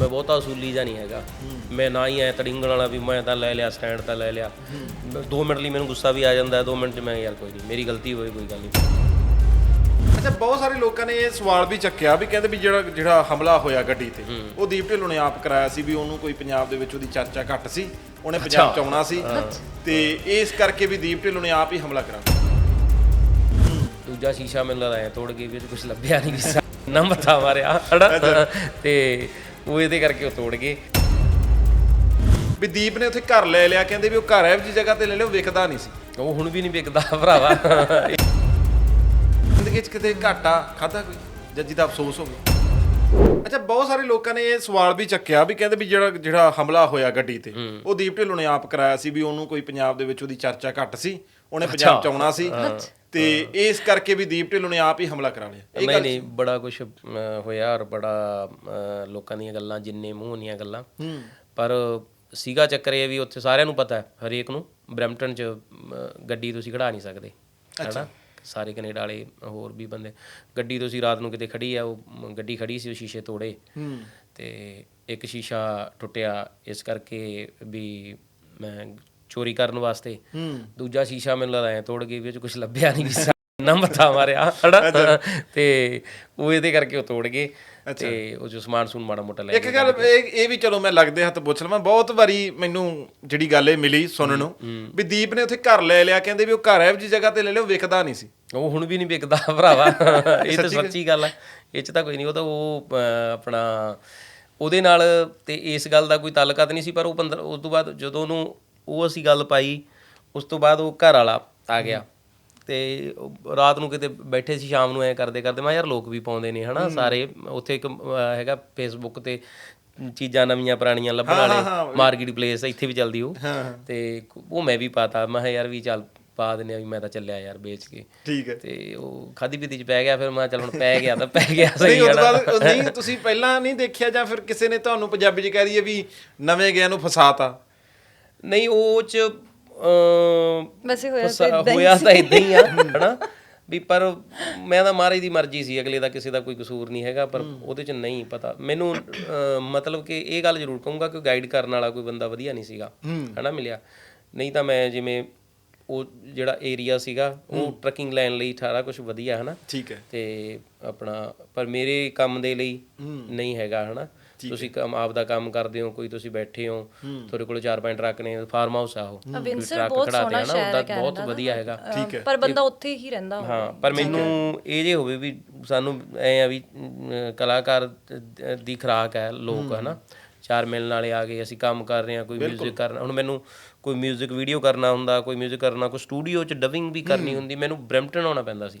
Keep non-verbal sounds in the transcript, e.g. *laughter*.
ਮੈਂ ਬਹੁਤਾ ਅਸੂਲੀ ਜਾਂ ਨਹੀਂ ਹੈਗਾ। ਮੈਂ ਨਾ ਹੀ ਐ ਤੜਿੰਗਣ ਵਾਲਾ ਵੀ ਮੈਂ ਤਾਂ ਲੈ ਲਿਆ ਸਟੈਂਡ ਤਾਂ ਲੈ ਲਿਆ। 2 ਮਿੰਟ ਲਈ ਮੈਨੂੰ ਗੁੱਸਾ ਵੀ ਆ ਜਾਂਦਾ 2 ਮਿੰਟ ਚ ਮੈਂ ਯਾਰ ਕੋਈ ਨਹੀਂ ਮੇਰੀ ਗਲਤੀ ਹੋਈ ਕੋਈ ਗੱਲ ਨਹੀਂ। ਅੱਛਾ ਬਹੁਤ ਸਾਰੇ ਲੋਕਾਂ ਨੇ ਇਹ ਸਵਾਲ ਵੀ ਚੱਕਿਆ ਵੀ ਕਹਿੰਦੇ ਵੀ ਜਿਹੜਾ ਜਿਹੜਾ ਹਮਲਾ ਹੋਇਆ ਗੱਡੀ ਤੇ ਉਹ ਦੀਪ ਢਿੱਲੋਂ ਨੇ ਆਪ ਕਰਾਇਆ ਸੀ ਵੀ ਉਹਨੂੰ ਕੋਈ ਪੰਜਾਬ ਦੇ ਵਿੱਚ ਉਹਦੀ ਚਰਚਾ ਘੱਟ ਸੀ ਉਹਨੇ ਪੰਜਾਬ ਚ ਆਉਣਾ ਸੀ। ਤੇ ਇਸ ਕਰਕੇ ਵੀ ਦੀਪ ਢਿੱਲੋਂ ਨੇ ਆਪ ਹੀ ਹਮਲਾ ਕਰਾਇਆ ਦੂਜਾ ਸ਼ੀਸ਼ਾ ਮੈਨੂੰ ਲੱਗਦਾ ਤੋੜ ਕੇ ਵੀ ਕੁਝ ਲੱਭਿਆ ਨਹੀਂ। ਵੀ ਨਾ ਮੱਥਾ ਮਾਰਿਆ ਤੇ ਉਹ ਇਹਦੇ ਕਰਕੇ ਉਹ ਤੋੜ ਗਏ। ਵੀ ਦੀਪ ਨੇ ਉੱਥੇ ਘਰ ਲੈ ਲਿਆ ਕਹਿੰਦੇ ਵੀ ਉਹ ਘਰ ਇਹੋ ਜਿਹੀ ਜਗ੍ਹਾ ਤੇ ਲੈ ਉਹ ਵਿਕਦਾ ਨਹੀਂ ਸੀ। ਉਹ ਹੁਣ ਵੀ ਨਹੀਂ ਵਿਕਦਾ ਭਰਾਵਾ। ਜ਼ਿੰਦਗੀ 'ਚ ਕਿਤੇ ਘਾਟਾ ਖਾਦਾ ਕੋਈ? ਜਾਂ ਜਿਹਦਾ ਅਫਸੋਸ ਹੋਵੇ ਅੱਛਾ ਬਹੁਤ ਸਾਰੇ ਲੋਕਾਂ ਨੇ ਇਹ ਸਵਾਲ ਵੀ ਚੱਕਿਆ ਵੀ ਕਹਿੰਦੇ ਵੀ ਜਿਹੜਾ ਜਿਹੜਾ ਹਮਲਾ ਹੋਇਆ ਗੱਡੀ ਤੇ ਉਹ ਦੀਪ ਢਿੱਲੋਂ ਨੇ ਆਪ ਕਰਾਇਆ ਸੀ ਵੀ ਉਹਨੂੰ ਕੋਈ ਪੰਜਾਬ ਦੇ ਵਿੱਚ ਉਹਦੀ ਚਰਚਾ ਘੱਟ ਸੀ। ਉਹਨੇ ਪੰਜਾਬ ਚ ਆਉਣਾ ਸੀ ਤੇ ਇਸ ਕਰਕੇ ਵੀ ਦੀਪ ਢਿੱਲੋਂ ਨੇ ਆਪ ਹੀ ਹਮਲਾ ਕਰਾ ਲਿਆ। ਨਹੀਂ ਨਹੀਂ ਬੜਾ ਕੁਝ ਹੋਇਆ ਔਰ ਬੜਾ ਲੋਕਾਂ ਦੀਆਂ ਗੱਲਾਂ ਜਿੰਨੇ ਮੂੰਹ ਦੀਆਂ ਗੱਲਾਂ। ਪਰ ਸੀਗਾ ਚੱਕਰ ਇਹ ਵੀ ਉੱਥੇ ਸਾਰਿਆਂ ਨੂੰ ਪਤਾ ਹੈ ਹਰੇਕ ਨੂੰ। ਬ੍ਰੈਂਪਟਨ ਚ ਗੱਡੀ ਤੁਸੀਂ ਖੜਾ ਨਹੀਂ ਸਕਦੇ। ਹੈਨਾ? ਸਾਰੇ ਕੈਨੇਡਾ ਵਾਲੇ ਹੋਰ ਵੀ ਬੰਦੇ। ਗੱਡੀ ਤੁਸੀਂ ਰਾਤ ਨੂੰ ਕਿਤੇ ਖੜੀ ਆ ਉਹ ਗੱਡੀ ਖੜੀ ਸੀ ਉਹ ਸ਼ੀਸ਼ੇ ਤੋੜੇ। ਤੇ ਇੱਕ ਸ਼ੀਸ਼ਾ ਟੁੱਟਿਆ ਇਸ ਕਰਕੇ ਵੀ ਮੈਂ ਚੋਰੀ ਕਰਨ ਵਾਸਤੇ। ਦੂਜਾ ਸ਼ੀਸ਼ਾ ਮੈਨੂੰ ਲੱਗਦਾ ਐ ਤੋੜ ਗਈ ਵਿੱਚ ਕੁਝ ਲੱਭਿਆ ਨਹੀਂ ਵੀ ਨਾ ਮੱਥਾ ਮਾਰਿਆ ਹਨਾ? ਤੇ ਉਹ ਇਹਦੇ ਕਰਕੇ ਉਹ ਤੋੜ ਗਏ। ਤੇ ਉਹ ਜੋ ਸਮਾਨ ਸਮੂਨ ਮਾੜਾ ਮੋਟਾ ਲੈ ਇੱਕ ਗੱਲ ਇਹ ਵੀ ਚਲੋ ਮੈਂ ਲੱਗਦੇ ਹੱਥ ਪੁੱਛ ਲਵਾਂ। ਬਹੁਤ ਵਾਰੀ ਮੈਨੂੰ ਜਿਹੜੀ ਗੱਲ ਇਹ ਮਿਲੀ ਸੁਣਨ ਨੂੰ ਵੀ ਦੀਪ ਨੇ ਉੱਥੇ ਘਰ ਲੈ ਲਿਆ ਕਹਿੰਦੇ ਵੀ ਉਹ ਘਰ ਇਹੋ ਜਿਹੀ ਜਗ੍ਹਾ ਤੇ ਲੈ ਉਹ ਵਿਕਦਾ ਨਹੀਂ ਸੀ। ਉਹ ਹੁਣ ਵੀ ਨਹੀਂ ਵਿਕਦਾ ਭਰਾਵਾ। *laughs* ਇਹ ਤਾਂ ਸੱਚੀ ਗੱਲ ਹੈ ਇਹ ਚ ਤਾਂ ਕੋਈ ਨਹੀਂ ਉਹ ਤਾਂ ਉਹ ਆਪਣਾ ਉਹਦੇ ਨਾਲ ਤੇ ਇਸ ਗੱਲ ਦਾ ਕੋਈ ਤਾਲੁਕਾਤ ਨਹੀਂ ਸੀ ਪਰ ਉਹ 15 ਉਸ ਤੋਂ ਬਾਅਦ ਜਦੋਂ ਉਹਨੂੰ ਉਹ ਅਸੀਂ ਗੱਲ ਪਾਈ ਉਸ ਤੋਂ ਬਾਅਦ ਉਹ ਘਰ ਵਾਲਾ ਆ ਗਿਆ। ਤੇ ਰਾਤ ਨੂੰ ਕਿਤੇ ਬੈਠੇ ਸੀ ਸ਼ਾਮ ਨੂੰ ਐ ਕਰਦੇ ਕਰਦੇ ਮੈਂ ਯਾਰ ਲੋਕ ਵੀ ਪਾਉਂਦੇ ਨੇ ਹਨਾ ਸਾਰੇ ਉੱਥੇ ਇੱਕ ਹੈਗਾ ਫੇਸਬੁੱਕ ਤੇ ਚੀਜ਼ਾਂ ਨਵੀਆਂ ਪੁਰਾਣੀਆਂ ਲੱਭਣ ਵਾਲੇ ਮਾਰਕੀਟ ਪਲੇਸ ਇੱਥੇ ਵੀ ਚੱਲਦੀ ਉਹ। ਤੇ ਉਹ ਮੈਂ ਵੀ ਪਾਤਾ ਮੈਂ ਕਿਹਾ ਯਾਰ ਵੀ ਚੱਲ ਪਾ ਦਿੰਦੇ ਆ ਵੀ ਮੈਂ ਤਾਂ ਚੱਲਿਆ ਯਾਰ ਵੇਚ ਕੇ। ਠੀਕ ਹੈ। ਤੇ ਉਹ ਖਾਦੀ ਪੀਤੀ ਚ ਪੈ ਗਿਆ ਫਿਰ ਮੈਂ ਚੱਲ ਹੁਣ ਪੈ ਗਿਆ ਤਾਂ ਪੈ ਗਿਆ ਸਹੀ ਹੈ ਤੋਂ ਨਾ ਨਹੀਂ ਤੁਸੀਂ ਪਹਿਲਾਂ ਨਹੀਂ ਦੇਖਿਆ ਜਾਂ ਫਿਰ ਕਿਸੇ ਨੇ ਤੁਹਾਨੂੰ ਪੰਜਾਬੀ ਚ ਕਹਿ ਦਈਏ ਵੀ ਨਵੇਂ ਗਿਆ ਨੂੰ ਫਸਾਤਾ? ਨਹੀਂ ਉਹ ਚ ਵੈਸੇ ਹੋਇਆ ਫਸਾ- ਹੋਇਆ ਤਾਂ ਇਦਾਂ ਹੀ ਆ ਹਨਾ? ਵੀ ਪਰ ਮੈਂ ਤਾਂ ਮਹਾਰਾਜ ਦੀ ਮਰਜ਼ੀ ਸੀ ਅਗਲੇ ਦਾ ਕਿਸੇ ਦਾ ਕੋਈ ਕਸੂਰ ਨਹੀਂ ਹੈਗਾ ਪਰ ਉਹਦੇ ਚ ਨਹੀਂ ਪਤਾ। ਮੈਨੂੰ ਮਤਲਬ ਕਿ ਇਹ ਗੱਲ ਜ਼ਰੂਰ ਕਹੂੰਗਾ ਕਿ ਗਾਈਡ ਕਰਨ ਵਾਲਾ ਕੋਈ ਬੰਦਾ ਵਧੀਆ ਨਹੀਂ ਸੀਗਾ ਹਨਾ ਮਿਲਿਆ। ਨਹੀਂ ਤਾਂ ਮੈਂ ਜਿਵੇਂ ਉਹ ਜਿਹੜਾ ਏਰੀਆ ਸੀਗਾ ਉਹ ਟਰੱਕਿੰਗ ਲੈਣ ਲਈ ਸਾਰਾ ਕੁਝ ਵਧੀਆ ਹਨਾ? ਠੀਕ ਹੈ। ਤੇ ਆਪਣਾ ਪਰ ਮੇਰੇ ਕੰਮ ਦੇ ਲਈ ਨਹੀਂ ਹੈਗਾ ਹਨਾ? ਤੁਸੀਂ ਕੰਮ ਆਪ ਦਾ ਕੰਮ ਕਰਦੇ ਹੋ ਕੋਈ ਤੁਸੀਂ ਬੈਠੇ ਹੋ ਤੁਹਾਡੇ ਕੋਲ ਚਾਰ ਪੰਜ ਟਰੱਕ ਨੇ ਫਾਰਮ ਹਾਊਸ ਆ ਉਹ। ਅਵਿੰਸਰ ਬਹੁਤ ਸੋਹਣਾ ਸ਼ਹਿਰ ਹੈ ਬਹੁਤ ਵਧੀਆ ਹੈਗਾ। ਪਰ ਬੰਦਾ ਉੱਥੇ ਹੀ ਰਹਿੰਦਾ ਹਾਂ ਪਰ ਮੈਨੂੰ ਇਹ ਜੇ ਹੋਵੇ ਵੀ ਸਾਨੂੰ ਐ ਆ ਵੀ ਕਲਾਕਾਰ ਦੀ ਖਰਾਕ ਹੈ ਲੋਕ ਹਨਾ ਚਾਰ ਮਿਲਣ ਵਾਲੇ ਆ ਗਏ ਅਸੀਂ ਕੰਮ ਕਰ ਰਹੇ ਹਾਂ ਕੋਈ ਮਿਊਜ਼ਿਕ ਕਰਨਾ ਹੁਣ ਮੈਨੂੰ ਕੋਈ ਮਿਊਜ਼ਿਕ ਵੀਡੀਓ ਕਰਨਾ ਹੁੰਦਾ ਕੋਈ ਮਿਊਜ਼ਿਕ ਕਰਨਾ ਕੋਈ ਸਟੂਡੀਓ 'ਚ ਡਬਿੰਗ ਵੀ ਕਰਨੀ ਹੁੰਦੀ ਮੈਨੂੰ ਬ੍ਰੈਂਪਟਨ ਆਉਣਾ ਪੈਂਦਾ ਸੀ।